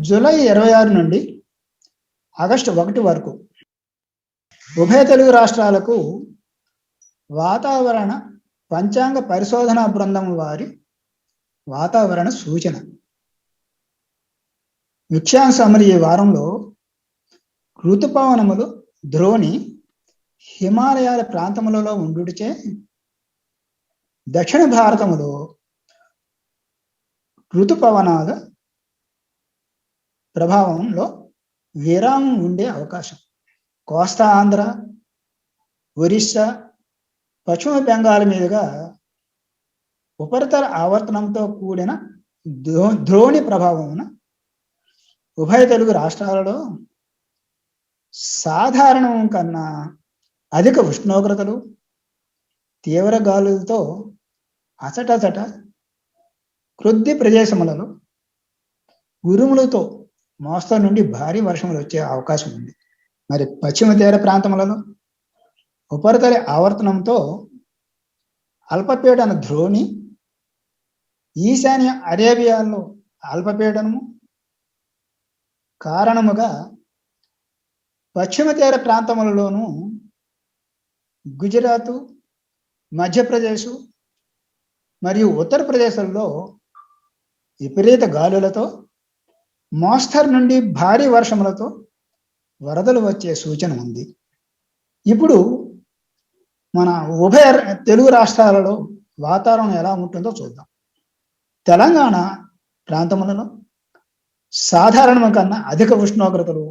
July ఇరవై ఆరు నుండి ఆగస్టు ఒకటి వరకు ఉభయ తెలుగు రాష్ట్రాలకు వాతావరణ పంచాంగ పరిశోధనా బృందం వారి వాతావరణ సూచన. ముఖ్యాంశములు ఈ వారంలో ఋతుపవనములు ద్రోణి హిమాలయాల ప్రాంతములలో ఉండుటచే దక్షిణ భారతములో ఋతుపవనాల ప్రభావంలో విరామం ఉండే అవకాశం. కోస్తా ఆంధ్ర ఒరిస్సా పశ్చిమ బెంగాల్ మీదుగా ఉపరితల ఆవర్తనంతో కూడిన ద్రో ద్రోణి ప్రభావమున ఉభయ తెలుగు రాష్ట్రాలలో సాధారణం కన్నా అధిక ఉష్ణోగ్రతలు తీవ్ర గాలులతో అచటచట క్రొద్ది ప్రదేశములలో ఉరుములతో మోస్తరు నుండి భారీ వర్షములు వచ్చే అవకాశం ఉంది. మరి పశ్చిమ తీర ప్రాంతములలో ఉపరితల ఆవర్తనంతో అల్పపీడన ద్రోణి ఈశాన్య అరేబియాలో అల్పపీడనము కారణముగా పశ్చిమ తీర ప్రాంతములలోనూ గుజరాత్ మధ్యప్రదేశ్ మరియు ఉత్తరప్రదేశ్లో విపరీత గాలులతో మోస్తరు నుండి భారీ వర్షములతో వరదలు వచ్చే సూచన ఉంది. ఇప్పుడు మన ఉభయ తెలుగు రాష్ట్రాలలో వాతావరణం ఎలా ఉంటుందో చూద్దాం. తెలంగాణ ప్రాంతములలో సాధారణం కన్నా అధిక ఉష్ణోగ్రతలు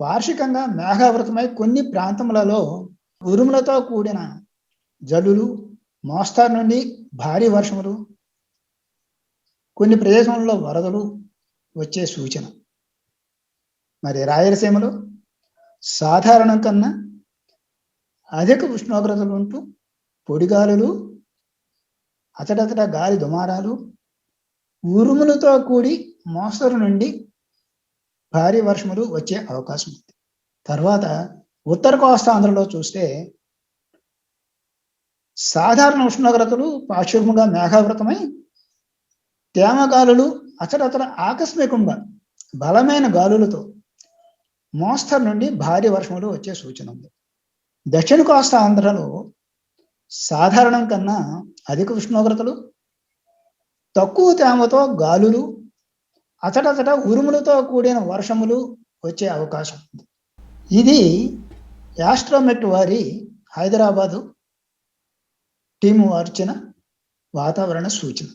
వార్షికంగా మేఘావృతమై కొన్ని ప్రాంతములలో ఉరుములతో కూడిన జల్లులు మోస్తారు నుండి భారీ వర్షములు కొన్ని ప్రదేశంలో వరదలు వచ్చే సూచన. మరి రాయలసీమలో సాధారణం కన్నా అధిక ఉష్ణోగ్రతలు ఉంటూ పొడిగాలులు అతడతడ గాలి దుమారాలు ఉరుములతో కూడి మోస్తరు నుండి భారీ వర్షములు వచ్చే అవకాశం ఉంది. తర్వాత ఉత్తర కోస్తాంధ్రలో చూస్తే సాధారణ ఉష్ణోగ్రతలు పాశ్చిమగా మేఘావృతమై తేమగాలులు గాలులు అతడతడ ఆకస్మికంగా బలమైన గాలులతో మోస్తరు నుండి భారీ వర్షములు వచ్చే సూచన ఉంది. దక్షిణ కోస్తా ఆంధ్రలో సాధారణం కన్నా అధిక ఉష్ణోగ్రతలు తక్కువ తేమతో గాలులు అతడతట ఉరుములతో కూడిన వర్షములు వచ్చే అవకాశం ఉంది. ఇది యాస్ట్రోమెట్ వారి హైదరాబాదు టీము వార్చిన వాతావరణ సూచన.